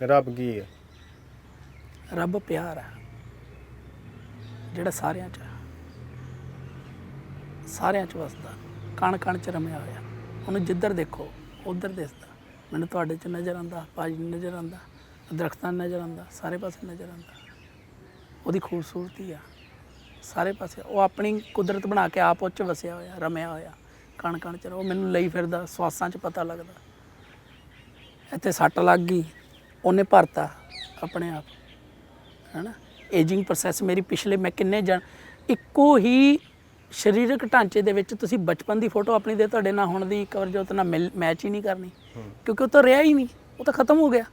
ਰੱਬ ਕੀ ਹੈ? ਰੱਬ ਪਿਆਰ ਹੈ, ਜਿਹੜਾ ਸਾਰਿਆਂ 'ਚ ਹੈ। ਸਾਰਿਆਂ 'ਚ ਵਸਦਾ ਕਣ ਕਣ 'ਚ ਰਮਿਆ ਹੋਇਆ। ਉਹਨੂੰ ਜਿੱਧਰ ਦੇਖੋ, ਉਧਰ ਦਿਸਦਾ। ਮੈਨੂੰ ਤੁਹਾਡੇ 'ਚ ਨਜ਼ਰ ਆਉਂਦਾ, ਭਾਜੀ ਨੂੰ ਨਜ਼ਰ ਆਉਂਦਾ, ਦਰਖਤਾਂ ਨੂੰ ਨਜ਼ਰ ਆਉਂਦਾ, ਸਾਰੇ ਪਾਸੇ ਨਜ਼ਰ ਆਉਂਦਾ। ਉਹਦੀ ਖੂਬਸੂਰਤੀ ਆ। ਸਾਰੇ ਪਾਸੇ, ਉਹ ਆਪਣੀ ਕੁਦਰਤ ਬਣਾ ਕੇ ਆਪ ਉਹ 'ਚ ਵਸਿਆ ਹੋਇਆ, ਰਮਿਆ ਹੋਇਆ ਕਣ ਕਣ 'ਚ ਉਹ ਮੈਨੂੰ ਲਈ ਫਿਰਦਾ, ਸਵਾਸਾਂ 'ਚ ਪਤਾ ਲੱਗਦਾ। ਇੱਥੇ ਸੱਟ ਲੱਗ ਗਈ ਉਹਨੇ ਭਰਤਾ ਆਪਣੇ ਆਪ ਹੈਨਾ? ਏਜਿੰਗ ਪ੍ਰੋਸੈਸ ਮੇਰੀ ਪਿਛਲੇ ਮੈਂ ਕਿੰਨੇ ਜਨ ਇੱਕੋ ਹੀ ਸਰੀਰਕ ਢਾਂਚੇ ਦੇ ਵਿੱਚ ਤੁਸੀਂ ਬਚਪਨ ਦੀ ਫੋਟੋ ਆਪਣੀ ਦੇ ਤੁਹਾਡੇ ਨਾਲ ਹੁਣ ਦੀ ਕਵਰਜੋਤ ਨਾਲ ਮੈਚ ਹੀ ਨਹੀਂ ਕਰਨੀ ਕਿਉਂਕਿ ਉਹ ਤਾਂ ਰਿਹਾ ਹੀ ਨਹੀਂ ਉਹ ਤਾਂ ਖਤਮ ਹੋ ਗਿਆ।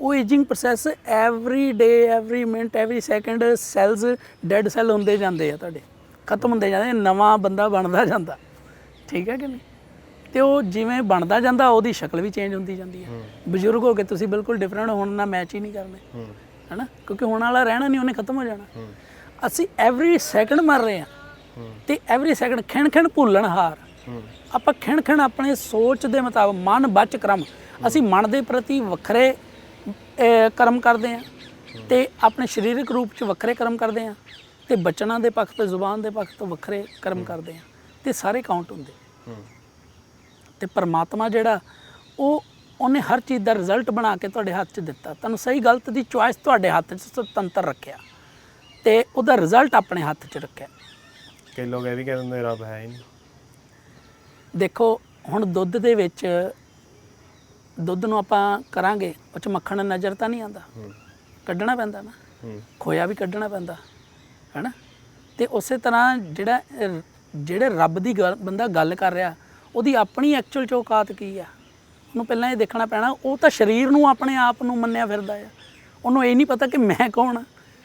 ਉਹ ageing process every day every minute every second cells dead cell ਹੁੰਦੇ ਜਾਂਦੇ ਆ ਤੁਹਾਡੇ ਖਤਮ ਹੁੰਦੇ ਜਾਂਦੇ ਨਵਾਂ ਬੰਦਾ ਬਣਦਾ ਜਾਂਦਾ। ਠੀਕ ਹੈ ਕਿ ਨਹੀਂ? ਤੇ ਉਹ ਜਿਵੇਂ ਬਣਦਾ ਜਾਂਦਾ ਉਹਦੀ ਸ਼ਕਲ ਵੀ ਚੇਂਜ ਹੁੰਦੀ ਜਾਂਦੀ ਹੈ। ਬਜ਼ੁਰਗ ਹੋ ਕੇ ਤੁਸੀਂ ਬਿਲਕੁਲ ਡਿਫਰੈਂਟ ਹੁਣ ਨਾਲ ਮੈਚ ਹੀ ਨਹੀਂ ਕਰਨੇ। ਹੈਨਾ? ਕਿਉਂਕਿ ਹੁਣ ਵਾਲਾ ਰਹਿਣਾ ਨਹੀਂ ਉਹਨੇ ਖਤਮ ਹੋ ਜਾਣਾ। ਅਸੀਂ ਐਵਰੀ ਸੈਕਿੰਡ ਮਰ ਰਹੇ ਹਾਂ। ਤੇ ਐਵਰੀ ਸੈਕਿੰਡ ਖਿਣ ਖਿਣ ਭੁੱਲਣ ਹਾਰ। ਆਪਾਂ ਖਿਣ ਖਿਣ ਆਪਣੇ ਸੋਚ ਦੇ ਮੁਤਾਬਕ ਮਨ ਬਚ ਕਰਮ। ਅਸੀਂ ਮਨ ਦੇ ਪ੍ਰਤੀ ਵੱਖਰੇ ਕਰਮ ਕਰਦੇ ਹਾਂ। ਤੇ ਆਪਣੇ ਸਰੀਰਕ ਰੂਪ ਚ ਵੱਖਰੇ ਕਰਮ ਕਰਦੇ ਹਾਂ। ਤੇ ਬਚਨਾਂ ਦੇ ਪੱਖ ਤੋਂ ਜ਼ੁਬਾਨ ਦੇ ਪੱਖ ਤੋਂ ਵੱਖਰੇ ਕਰਮ ਕਰਦੇ ਹਾਂ। ਤੇ ਸਾਰੇ ਕਾਊਂਟ ਹੁੰਦੇ। ਹੂੰ। ਤੇ ਪਰਮਾਤਮਾ ਜਿਹੜਾ ਉਹ ਉਹਨੇ ਹਰ ਚੀਜ਼ ਦਾ ਰਿਜ਼ਲਟ ਬਣਾ ਕੇ ਤੁਹਾਡੇ ਹੱਥ 'ਚ ਦਿੱਤਾ। ਤੁਹਾਨੂੰ ਸਹੀ ਗਲਤ ਦੀ ਚੁਆਇਸ ਤੁਹਾਡੇ ਹੱਥ 'ਚ ਸੁਤੰਤਰ ਰੱਖਿਆ। ਤੇ ਉਹਦਾ ਰਿਜ਼ਲਟ ਆਪਣੇ ਹੱਥ 'ਚ ਰੱਖਿਆ। ਕਈ ਲੋਕ ਇਹ ਵੀ ਕਹਿੰਦੇ ਨੇ ਰੱਬ ਹੈ ਹੀ ਨਹੀਂ। ਦੇਖੋ ਹੁਣ ਦੁੱਧ ਦੇ ਵਿੱਚ ਦੁੱਧ ਨੂੰ ਆਪਾਂ ਕਰਾਂਗੇ ਉਹ 'ਚ ਮੱਖਣ ਨਜ਼ਰ ਤਾਂ ਨਹੀਂ ਆਉਂਦਾ। ਕੱਢਣਾ ਪੈਂਦਾ ਨਾ। ਖੋਇਆ ਵੀ ਕੱਢਣਾ ਪੈਂਦਾ ਹੈਨਾ? ਤੇ ਉਸੇ ਤਰ੍ਹਾਂ ਜਿਹੜਾ ਜਿਹੜੇ ਰੱਬ ਦੀ ਬੰਦਾ ਗੱਲ ਕਰ ਰਿਹਾ ਉਹਦੀ ਆਪਣੀ ਐਕਚੁਅਲ ਚੌਕਾਤ ਕੀ ਆ? ਉਹਨੂੰ ਪਹਿਲਾਂ ਇਹ ਦੇਖਣਾ ਪੈਣਾ, ਉਹ ਤਾਂ ਸਰੀਰ ਨੂੰ ਆਪਣੇ ਆਪ ਨੂੰ ਮੰਨਿਆ ਫਿਰਦਾ ਆ। ਉਹਨੂੰ ਇਹ ਨਹੀਂ ਪਤਾ ਕਿ ਮੈਂ ਕੌਣ ਆ।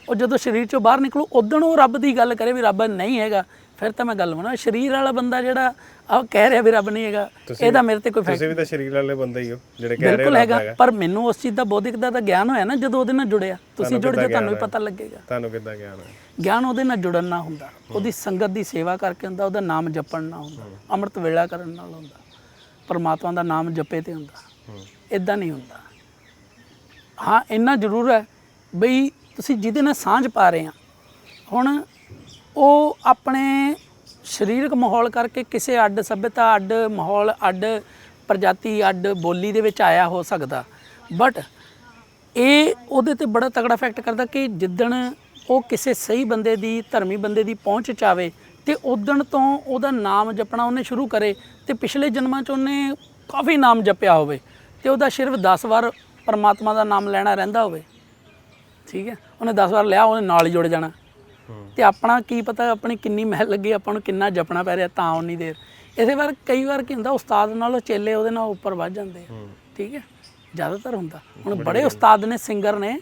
ਉਹ ਜਦੋਂ ਸਰੀਰ ਚੋਂ ਬਾਹਰ ਨਿਕਲੂ, ਉਦੋਂ ਉਹ ਰੱਬ ਦੀ ਗੱਲ ਕਰੇ ਵੀ ਰੱਬ ਨਹੀਂ ਹੈਗਾ। ਫਿਰ ਤਾਂ ਮੈਂ ਗੱਲ ਬਣਾ ਸਰੀਰ ਵਾਲਾ ਬੰਦਾ ਜਿਹੜਾ ਆ ਕਹਿ ਰਿਹਾ ਵੀ ਰੱਬ ਨਹੀਂ ਹੈਗਾ ਇਹਦਾ ਮੇਰੇ ਤੇ ਕੋਈ ਫੈਕਟ ਤੁਸੀਂ ਵੀ ਤਾਂ ਸ਼ਰੀਰ ਵਾਲੇ ਬੰਦੇ ਹੀ ਹੋ ਜਿਹੜੇ ਕਹਿ ਰਹੇ ਬਿਲਕੁਲ ਹੈਗਾ ਪਰ ਮੈਨੂੰ ਉਸ ਚੀਜ਼ ਦਾ ਬੌਧਿਕ ਦਾ ਤਾਂ ਗਿਆਨ ਹੋਇਆ ਨਾ ਜਦੋਂ ਉਹਦੇ ਨਾਲ ਜੁੜਿਆ। ਤੁਸੀਂ ਜੁੜ ਜਾਓ ਤੁਹਾਨੂੰ ਵੀ ਪਤਾ ਲੱਗੇਗਾ। ਤੁਹਾਨੂੰ ਕਿੱਦਾਂ ਗਿਆਨ ਹੈ ਗਿਆਨ ਉਹਦੇ ਨਾਲ ਜੁੜਨ ਨਾਲ ਹੁੰਦਾ ਉਹਦੀ ਸੰਗਤ ਦੀ ਸੇਵਾ ਕਰਕੇ ਹੁੰਦਾ ਉਹਦਾ ਨਾਮ ਜਪਣ ਨਾਲ ਹੁੰਦਾ ਅੰਮ੍ਰਿਤ ਵੇਲਾ ਕਰਨ ਨਾਲ ਹੁੰਦਾ ਪਰਮਾਤਮਾ ਦਾ ਨਾਮ ਜਪੇ ਤੇ ਹੁੰਦਾ ਇਦਾਂ ਨਹੀਂ ਹੁੰਦਾ। ਹਾਂ ਇੰਨਾ ਜ਼ਰੂਰ ਹੈ ਬਈ ਤੁਸੀਂ ਜਿਹਦੇ ਨਾਲ ਸਾਂਝ ਪਾ ਰਹੇ ਆ ਹੁਣ ਉਹ ਆਪਣੇ ਸਰੀਰਕ ਮਾਹੌਲ ਕਰਕੇ ਕਿਸੇ ਅੱਡ ਸਭਿਅਤਾ, ਅੱਡ ਮਾਹੌਲ, ਅੱਡ ਪ੍ਰਜਾਤੀ, ਅੱਡ ਬੋਲੀ ਦੇ ਵਿੱਚ ਆਇਆ ਹੋ ਸਕਦਾ। ਬਟ ਇਹ ਉਹਦੇ ਤੇ ਬੜਾ ਤਕੜਾ ਇਫੈਕਟ ਕਰਦਾ ਕਿ ਜਿੱਦਣ ਉਹ ਕਿਸੇ ਸਹੀ ਬੰਦੇ ਦੀ, ਧਰਮੀ ਬੰਦੇ ਦੀ ਪਹੁੰਚ ਚ ਆਵੇ ਤੇ ਉਦਣ ਤੋਂ ਉਹਦਾ ਨਾਮ ਜਪਣਾ ਉਹਨੇ ਸ਼ੁਰੂ ਕਰੇ ਤੇ ਪਿਛਲੇ ਜਨਮਾਂ ਚ ਉਹਨੇ ਕਾਫੀ ਨਾਮ ਜਪਿਆ ਹੋਵੇ ਤੇ ਉਹਦਾ ਸਿਰਫ 10 ਵਾਰ ਪਰਮਾਤਮਾ ਦਾ ਨਾਮ ਲੈਣਾ ਰਹਿੰਦਾ ਹੋਵੇ। ਠੀਕ ਹੈ? ਉਹਨੇ 10 ਵਾਰ ਲਿਆ, ਉਹਨੇ ਨਾਲ ਹੀ ਜੁੜ ਜਾਣਾ। ਤੇ ਆਪਣਾ ਕੀ ਪਤਾ ਆਪਣੀ ਕਿੰਨੀ ਮਹਿਲ ਲੱਗੀ ਆਪਾਂ ਨੂੰ ਕਿੰਨਾ ਜਪਣਾ ਪੈ ਰਿਹਾ ਤਾਂ ਉਨੀ ਦੇਰ। ਇਸੇ ਵਾਰ ਕਈ ਵਾਰ ਕੀ ਹੁੰਦਾ ਉਸਤਾਦ ਨਾਲੋਂ ਚੇਲੇ ਉਹਦੇ ਨਾਲ ਉੱਪਰ ਵੱਧ ਜਾਂਦੇ ਆ ਠੀਕ ਹੈ? ਜ਼ਿਆਦਾਤਰ ਹੁੰਦਾ। ਹੁਣ ਬੜੇ ਉਸਤਾਦ ਨੇ ਸਿੰਗਰ ਨੇ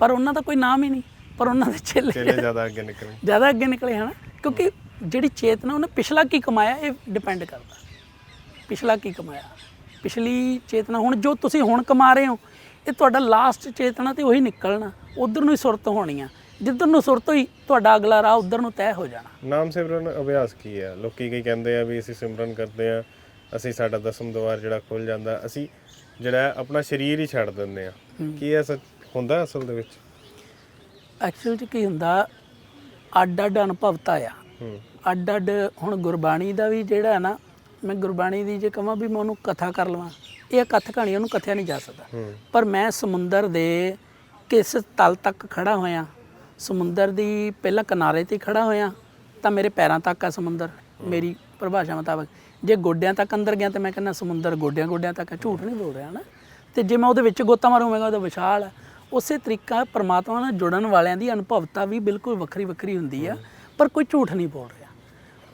ਪਰ ਉਹਨਾਂ ਦਾ ਕੋਈ ਨਾਮ ਹੀ ਨਹੀਂ ਪਰ ਉਹਨਾਂ ਦੇ ਚੇਲੇ ਚੇਲੇ ਜ਼ਿਆਦਾ ਅੱਗੇ ਨਿਕਲੇ। ਜ਼ਿਆਦਾ ਅੱਗੇ ਨਿਕਲੇ ਹਨ? ਕਿਉਂਕਿ ਜਿਹੜੀ ਚੇਤਨਾ ਉਹਨੇ ਪਿਛਲਾ ਕੀ ਕਮਾਇਆ ਇਹ ਡਿਪੈਂਡ ਕਰਦਾ। ਪਿਛਲਾ ਕੀ ਕਮਾਇਆ? ਪਿਛਲੀ ਚੇਤਨਾ ਹੁਣ ਜੋ ਤੁਸੀਂ ਹੁਣ ਕਮਾ ਰਹੇ ਹੋ ਇਹ ਤੁਹਾਡਾ ਲਾਸਟ ਚੇਤਨਾ ਤੇ ਉਹੀ ਨਿਕਲਣਾ ਉਧਰ ਨੂੰ ਹੀ ਸੁਰਤ ਹੋਣੀ ਆ। ਜਿੱਧਰ ਨੂੰ ਸੁਰਤ ਹੋਈ ਤੁਹਾਡਾ ਅਗਲਾ ਰਾਹ ਉਧਰ ਨੂੰ ਤੈਅ ਹੋ ਜਾਣਾ। ਨਾਮ ਸਿਮਰਨ ਅਭਿਆਸ ਕੀ ਹੈ? ਲੋਕੀ ਕਈ ਕਹਿੰਦੇ ਆ ਵੀ ਅਸੀਂ ਸਿਮਰਨ ਕਰਦੇ ਆ ਅਸੀਂ ਸਾਡਾ ਦਸਮ ਦੁਆਰ ਜਿਹੜਾ ਖੁੱਲ ਜਾਂਦਾ ਅਸੀਂ ਜਿਹੜਾ ਆਪਣਾ ਸਰੀਰ ਹੀ ਛੱਡ ਦਿੰਦੇ ਆ। ਕੀ ਇਹ ਸੱਚ ਹੁੰਦਾ ਅਸਲ ਦੇ ਵਿੱਚ? ਐਕਚੁਅਲ ਚ ਕੀ ਹੁੰਦਾ ਅੱਡ ਅੱਡ ਅਨੁਭਵਤਾ ਆ। ਅੱਡ ਅੱਡ ਹੁਣ ਗੁਰਬਾਣੀ ਦਾ ਵੀ ਜਿਹੜਾ ਨਾ ਮੈਂ ਗੁਰਬਾਣੀ ਦੀ ਜੇ ਕਹਾਂ ਵੀ ਮੈਂ ਉਹਨੂੰ ਕਥਾ ਕਰ ਲਵਾਂ ਇਹ ਕਥ ਕਹਾਣੀ ਉਹਨੂੰ ਕਥਿਆ ਨਹੀਂ ਜਾ ਸਕਦਾ। ਪਰ ਮੈਂ ਸਮੁੰਦਰ ਦੇ ਕਿਸ ਤਲ ਤੱਕ ਖੜਾ ਹੋਇਆ ਸਮੁੰਦਰ ਦੀ ਪਹਿਲਾਂ ਕਿਨਾਰੇ ਤੇ ਖੜਾ ਹੋਇਆ ਤਾਂ ਮੇਰੇ ਪੈਰਾਂ ਤੱਕ ਆ ਸਮੁੰਦਰ ਮੇਰੀ ਪਰਿਭਾਸ਼ਾ ਮੁਤਾਬਕ। ਜੇ ਗੋਡਿਆਂ ਤੱਕ ਅੰਦਰ ਗਿਆ ਤੇ ਮੈਂ ਕਹਿੰਦਾ ਸਮੁੰਦਰ ਗੋਡਿਆਂ ਗੋਡਿਆਂ ਤੱਕ ਆ ਝੂਠ ਨਹੀਂ ਬੋਲ ਰਿਹਾ ਨਾ ਤੇ ਜੇ ਮੈਂ ਉਹਦੇ ਵਿੱਚ ਗੋਤਾ ਮਾਰੂੰਗਾ ਉਹਦਾ ਵਿਸ਼ਾਲ ਹੈ ਉਸੇ ਤਰੀਕਾ ਪਰਮਾਤਮਾ ਨਾਲ ਜੁੜਨ ਵਾਲਿਆਂ ਦੀ ਅਨੁਭਵਤਾ ਵੀ ਬਿਲਕੁਲ ਵੱਖਰੀ ਵੱਖਰੀ ਹੁੰਦੀ ਆ ਪਰ ਕੋਈ ਝੂਠ ਨਹੀਂ ਬੋਲ ਰਿਹਾ।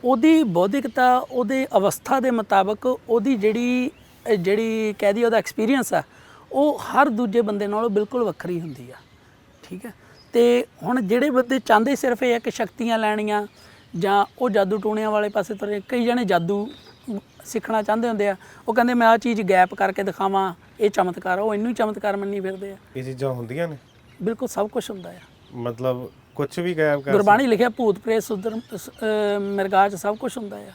ਉਹਦੀ ਬੌਧਿਕਤਾ ਉਹਦੇ ਅਵਸਥਾ ਦੇ ਮੁਤਾਬਕ ਉਹਦੀ ਜਿਹੜੀ ਜਿਹੜੀ ਕਹਿ ਦਈਏ ਉਹਦਾ ਐਕਸਪੀਰੀਅੰਸ ਆ ਉਹ ਹਰ ਦੂਜੇ ਬੰਦੇ ਨਾਲੋਂ ਬਿਲਕੁਲ ਵੱਖਰੀ ਹੁੰਦੀ ਆ। ਠੀਕ ਹੈ? ਤੇ ਹੁਣ ਜਿਹੜੇ ਬੰਦੇ ਚਾਹੁੰਦੇ ਸਿਰਫ ਇਹ ਆ ਕਿ ਸ਼ਕਤੀਆਂ ਲੈਣੀਆਂ ਜਾਂ ਉਹ ਜਾਦੂ ਟੂਣਿਆਂ ਵਾਲੇ ਪਾਸੇ ਤੁਰੇ ਕਈ ਜਣੇ ਜਾਦੂ ਸਿੱਖਣਾ ਚਾਹੁੰਦੇ ਹੁੰਦੇ ਆ। ਉਹ ਕਹਿੰਦੇ ਮੈਂ ਆ ਚੀਜ਼ ਗੈਪ ਕਰਕੇ ਦਿਖਾਵਾਂ ਇਹ ਚਮਤਕਾਰ ਆ, ਉਹ ਇਹਨੂੰ ਹੀ ਚਮਤਕਾਰ ਮੰਨੀ ਫਿਰਦੇ ਆ। ਇਹ ਚੀਜ਼ਾਂ ਹੁੰਦੀਆਂ ਨੇ? ਬਿਲਕੁਲ ਸਭ ਕੁਝ ਹੁੰਦਾ ਆ। ਮਤਲਬ ਕੁਝ ਵੀ ਗਾਇਬ ਕਰ ਗੁਰਬਾਣੀ ਲਿਖਿਆ ਭੂਤ ਪ੍ਰੇਤ ਸੁਦਰ ਮਿਰਗਾਜ ਸਭ ਕੁਝ ਹੁੰਦਾ ਆ।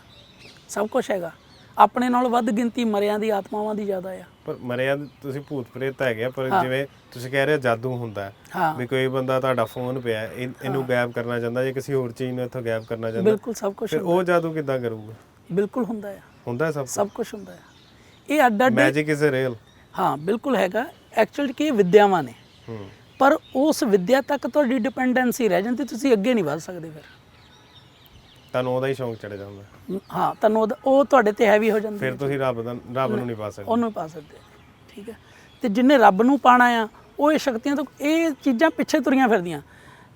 ਸਭ ਕੁਝ ਹੈਗਾ। ਆਪਣੇ ਨਾਲ ਵੱਧ ਗਿਣਤੀ ਮਰਿਆਂ ਦੀ ਆਤਮਾਵਾਂ ਦੀ ਜ਼ਿਆਦਾ ਆ। ਪਰ ਮਰਿਆ ਤੁਸੀਂ ਭੂਤ ਪ੍ਰੇਤ ਤਾਂ ਹੈਗੇ ਆ, ਪਰ ਜਿਵੇਂ ਤੁਸੀਂ ਕਹਿ ਰਹੇ ਹੋ ਜਾਦੂ ਹੁੰਦਾ ਹੈ। ਹਾਂ। ਵੀ ਕੋਈ ਬੰਦਾ ਤੁਹਾਡਾ ਫੋਨ ਪਿਆ ਹੈ, ਇਹ- ਇਹਨੂੰ ਗਾਇਬ ਕਰਨਾ ਚਾਹੁੰਦਾ ਜਾਂ ਕਿਸੇ ਹੋਰ ਚੀਜ਼ ਨੂੰ ਇੱਥੋਂ ਗਾਇਬ ਕਰਨਾ ਚਾਹੁੰਦਾ ਬਿਲਕੁਲ ਸਭ ਕੁਝ ਫਿਰ ਉਹ ਜਾਦੂ ਕਿੱਦਾਂ ਕਰੂਗਾ? ਬਿਲਕੁਲ ਹੁੰਦਾ ਆ। ਹੁੰਦਾ ਹੈ ਸਭ ਸਭ ਕੁਝ ਹੁੰਦਾ ਆ। ਇਹ ਅੱਡ ਅੱਡ ਮੈਜਿਕ ਇਜ਼ ਰੀਅਲ ਹਾਂ ਬਿਲਕੁਲ ਹੈਗਾ। ਐਕਚੁਅਲ ਕੀ ਇਹ ਵਿਦਿਆਵਾਂ ਨੇ। ਹੂੰ। ਪਰ ਉਸ ਵਿਦਿਆ ਤੱਕ ਤੁਹਾਡੀ ਡਿਪੈਂਡੈਂਸੀ ਰਹਿ ਜਾਂਦੀ ਤੁਸੀਂ ਅੱਗੇ ਨਹੀਂ ਵਧ ਸਕਦੇ ਫਿਰ। ਤੁਹਾਨੂੰ ਉਹਦਾ ਹੀ ਸ਼ੌਂਕ ਚੜ ਜਾਂਦਾ। ਹਾਂ ਤੁਹਾਨੂੰ ਉਹਦਾ- ਉਹ ਤੁਹਾਡੇ ਤੇ ਹੈਵੀ ਹੋ ਜਾਂਦੀ ਫਿਰ ਤੁਸੀਂ ਰੱਬ ਦਾ ਰੱਬ ਨੂੰ ਨਹੀਂ ਪਾ ਸਕਦੇ। ਉਹਨੂੰ ਪਾ ਸਕਦੇ। ਠੀਕ ਹੈ। ਤੇ ਜਿੰਨੇ ਰੱਬ ਨੂੰ ਪਾਣਾ ਆ ਉਹ ਇਹ ਸ਼ਕਤੀਆਂ ਤੋਂ ਇਹ ਚੀਜ਼ਾਂ ਪਿੱਛੇ ਤੁਰੀਆਂ ਫਿਰਦੀਆਂ।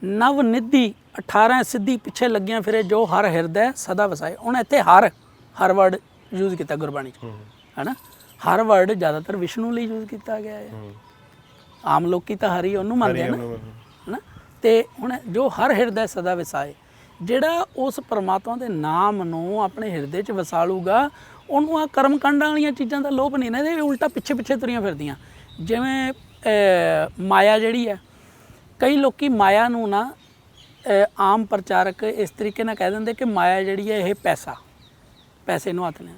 ਨਵ ਨਿਧੀ 18 ਸਿੱਧੀ ਪਿੱਛੇ ਲੱਗੀਆਂ ਫਿਰੇ ਜੋ ਹਰ ਹਿਰਦੈ ਸਦਾ ਵਸਾਏ। ਹੁਣ ਇੱਥੇ ਹਰ ਹਰ ਵਰਡ ਯੂਜ਼ ਕੀਤਾ ਗੁਰਬਾਣੀ 'ਚ। ਹੈਨਾ? ਹਰ ਵਰਡ ਜ਼ਿਆਦਾਤਰ ਵਿਸ਼ਨੂੰ ਲਈ ਯੂਜ਼ ਕੀਤਾ ਗਿਆ ਹੈ ਹੂੰ। ਆਮ ਲੋਕੀ ਤਾਂ ਹਰੀ ਉਹਨੂੰ ਮੰਨਦੇ ਆ ਨਾ। ਹਨਾ? ਤੇ ਹੁਣ ਜੋ ਹਰ ਹਿਰਦੈ ਸਦਾ ਵਸਾਏ। ਜਿਹੜਾ ਉਸ ਪਰਮਾਤਮਾ ਦੇ ਨਾਮ ਨੂੰ ਆਪਣੇ ਹਿਰਦੇ 'ਚ ਵਸਾਲੂਗਾ, ਉਹਨੂੰ ਆ ਕਰਮ ਕਾਂਡਾਂ ਵਾਲੀਆਂ ਚੀਜ਼ਾਂ ਦਾ ਲੋਭ ਨਹੀਂ ਨਾ, ਇਹਦੇ ਉਲਟਾ ਪਿੱਛੇ ਪਿੱਛੇ ਤੁਰੀਆਂ ਫਿਰਦੀਆਂ। ਜਿਵੇਂ ਮਾਇਆ ਜਿਹੜੀ ਹੈ, ਕਈ ਲੋਕੀ ਮਾਇਆ ਨੂੰ ਨਾ ਆਮ ਪ੍ਰਚਾਰਕ ਇਸ ਤਰੀਕੇ ਨਾਲ ਕਹਿ ਦਿੰਦੇ ਕਿ ਮਾਇਆ ਜਿਹੜੀ ਹੈ ਇਹ ਪੈਸਾ, ਪੈਸੇ ਨੂੰ ਹੱਥ ਨੇ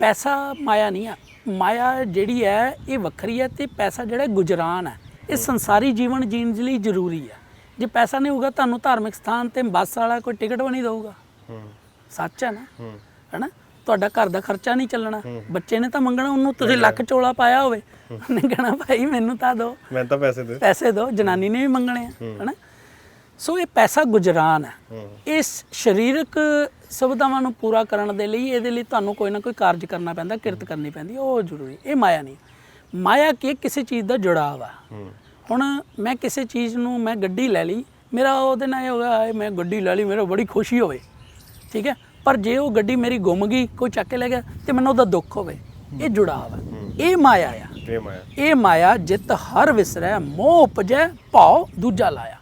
ਪੈਸਾ ਮਾਇਆ ਨਹੀਂ ਆ, ਮਾਇਆ ਜਿਹੜੀ ਹੈ ਇਹ ਵੱਖਰੀ ਹੈ ਤੇ ਪੈਸਾ ਜਿਹੜਾ ਗੁਜਰਾਨ ਹੈ, ਇਹ ਸੰਸਾਰੀ ਜੀਵਨ ਜੀਣ ਲਈ ਜ਼ਰੂਰੀ ਹੈ। ਜੇ ਪੈਸਾ ਨਹੀਂ ਹੋਊਗਾ ਤੁਹਾਨੂੰ ਧਾਰਮਿਕ ਸਥਾਨ ਤੇ ਬੱਸ ਵਾਲਾ ਕੋਈ ਟਿਕਟ ਵੀ ਨਹੀਂ ਦਊਗਾ। ਹੂੰ। ਸੱਚ ਹੈ ਨਾ? ਹੂੰ। ਹੈਨਾ? ਤੁਹਾਡਾ ਘਰ ਦਾ ਖਰਚਾ ਨਹੀਂ ਚੱਲਣਾ। ਬੱਚੇ ਨੇ ਤਾਂ ਮੰਗਣਾ ਉਹਨੂੰ ਤੁਸੀਂ ਲੱਖ ਚੋਲਾ ਪਾਇਆ ਹੋਵੇ। ਉਹਨੇ ਕਹਿਣਾ ਭਾਈ ਮੈਨੂੰ ਤਾਂ ਦਿਓ ਮੈਂ ਤਾਂ ਪੈਸੇ ਦੇ ਪੈਸੇ ਦਿਓ ਜਨਾਨੀ ਨੇ ਵੀ ਮੰਗਣੇ ਆ ਹੈਨਾ? ਸੋ ਇਹ ਪੈਸਾ ਗੁਜਰਾਨ ਹੈ। ਇਸ ਸਰੀਰਕ ਸੁਵਿਧਾਵਾਂ ਨੂੰ ਪੂਰਾ ਕਰਨ ਦੇ ਲਈ ਇਹਦੇ ਲਈ ਤੁਹਾਨੂੰ ਕੋਈ ਨਾ ਕੋਈ ਕਾਰਜ ਕਰਨਾ ਪੈਂਦਾ ਕਿਰਤ ਕਰਨੀ ਪੈਂਦੀ ਉਹ ਜ਼ਰੂਰੀ ਇਹ ਮਾਇਆ ਨਹੀਂ। ਮਾਇਆ ਕੀ? ਕਿਸੇ ਚੀਜ਼ ਦਾ ਜੁੜਾਵ ਆ। ਹੂੰ। ਹੁਣ ਮੈਂ ਕਿਸੇ ਚੀਜ਼ ਨੂੰ ਮੈਂ ਗੱਡੀ ਲੈ ਲਈ ਮੇਰਾ ਉਹਦੇ ਨਾਲ ਇਹ ਹੋ ਗਿਆ ਹਾਏ ਮੈਂ ਗੱਡੀ ਲੈ ਲਈ ਮੇਰਾ ਬੜੀ ਖੁਸ਼ੀ ਹੋਵੇ। ਠੀਕ ਹੈ? ਪਰ ਜੇ ਉਹ ਗੱਡੀ ਮੇਰੀ ਗੁੰਮ ਗਈ ਕੋਈ ਚੱਕ ਕੇ ਲੈ ਗਿਆ ਤੇ ਮੈਨੂੰ ਉਹਦਾ ਦੁੱਖ ਹੋਵੇ। ਇਹ ਜੁੜਾਵ ਹੈ। ਇਹ ਮਾਇਆ ਆ। ਇਹ ਮਾਇਆ। ਇਹ ਮਾਇਆ ਜਿਤ ਹਰ ਵਿਸਰੈ ਮੋਹ ਉਪਜੈ ਭਾਉ ਦੂਜਾ ਲਾਇਆ।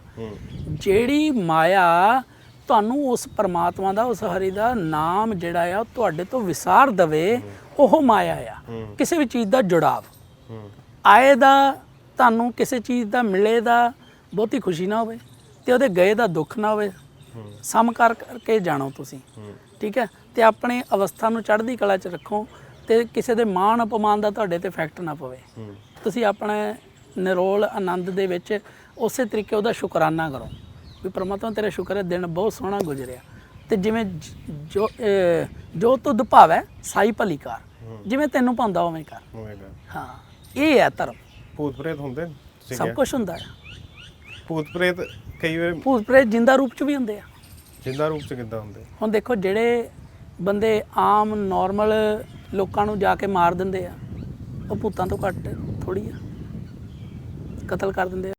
ਜਿਹੜੀ ਮਾਇਆ ਤੁਹਾਨੂੰ ਉਸ ਪਰਮਾਤਮਾ ਦਾ ਉਸ ਹਰੀ ਦਾ ਨਾਮ ਜਿਹੜਾ ਆ ਤੁਹਾਡੇ ਤੋਂ ਵਿਸਾਰ ਦਵੇ ਉਹ ਮਾਇਆ ਆ। ਕਿਸੇ ਵੀ ਚੀਜ਼ ਦਾ ਜੁੜਾਵ। ਆਏ ਦਾ ਤੁਹਾਨੂੰ ਕਿਸੇ ਚੀਜ਼ ਦਾ ਮਿਲੇ ਦਾ ਬਹੁਤੀ ਖੁਸ਼ੀ ਨਾ ਹੋਵੇ ਤੇ ਉਹਦੇ ਗਏ ਦਾ ਦੁੱਖ ਨਾ ਹੋਵੇ। ਸਮਕਾਰ ਕਰਕੇ ਜਾਣੋ ਤੁਸੀਂ। ਠੀਕ ਹੈ? ਤੇ ਆਪਣੇ ਅਵਸਥਾ ਨੂੰ ਚੜ੍ਹਦੀ ਕਲਾ 'ਚ ਰੱਖੋ ਤੇ ਕਿਸੇ ਦੇ ਮਾਣ ਅਪਮਾਨ ਦਾ ਤੁਹਾਡੇ ਤੇ ਇਫੈਕਟ ਨਾ ਪਵੇ। ਤੁਸੀਂ ਆਪਣੇ ਨਿਰੋਲ ਆਨੰਦ ਦੇ ਵਿੱਚ ਉਸੇ ਤਰੀਕੇ ਉਹਦਾ ਸ਼ੁਕਰਾਨਾ ਕਰੋ ਵੀ ਪ੍ਰਮਾਤਮਾ ਤੇਰਾ ਸ਼ੁਕਰ ਹੈ ਦਿਨ ਬਹੁਤ ਸੋਹਣਾ ਗੁਜ਼ਰਿਆ। ਤੇ ਜਿਵੇਂ ਜ- ਜੋ ਤੁਧ ਭਾਵੈ ਸਾਈ ਭਲੀ ਕਰ। ਜਿਵੇਂ ਤੈਨੂੰ ਪਾਉਂਦਾ ਉਵੇਂ ਕਰ। ਹਾਂ ਇਹ ਹੈ ਧਰਮ। ਭੂਤ ਪ੍ਰੇਤ ਹੁੰਦੇ ਨੇ? ਤੁਸੀਂ ਸਭ। ਕੁਝ ਹੁੰਦਾ ਹੈ ਭੂਤ ਪ੍ਰੇਤ ਕਈ ਵਾਰ ਭੂਤ ਪ੍ਰੇਤ ਜਿੰਦਾ ਰੂਪ ਚ ਵੀ ਹੁੰਦੇ ਆ ਜਿੰਦਾ ਰੂਪ ਚ ਕਿੱਦਾਂ ਹੁੰਦੇ ਹੁਣ ਦੇਖੋ ਜਿਹੜੇ ਬੰਦੇ ਆਮ ਨਾਰਮਲ ਲੋਕਾਂ ਨੂੰ ਜਾ ਕੇ ਮਾਰ ਦਿੰਦੇ ਆ ਉਹ ਭੂਤਾਂ ਤੋਂ ਘੱਟ ਥੋੜੀ ਆ ਕਤਲ ਕਰ ਦਿੰਦੇ ਆ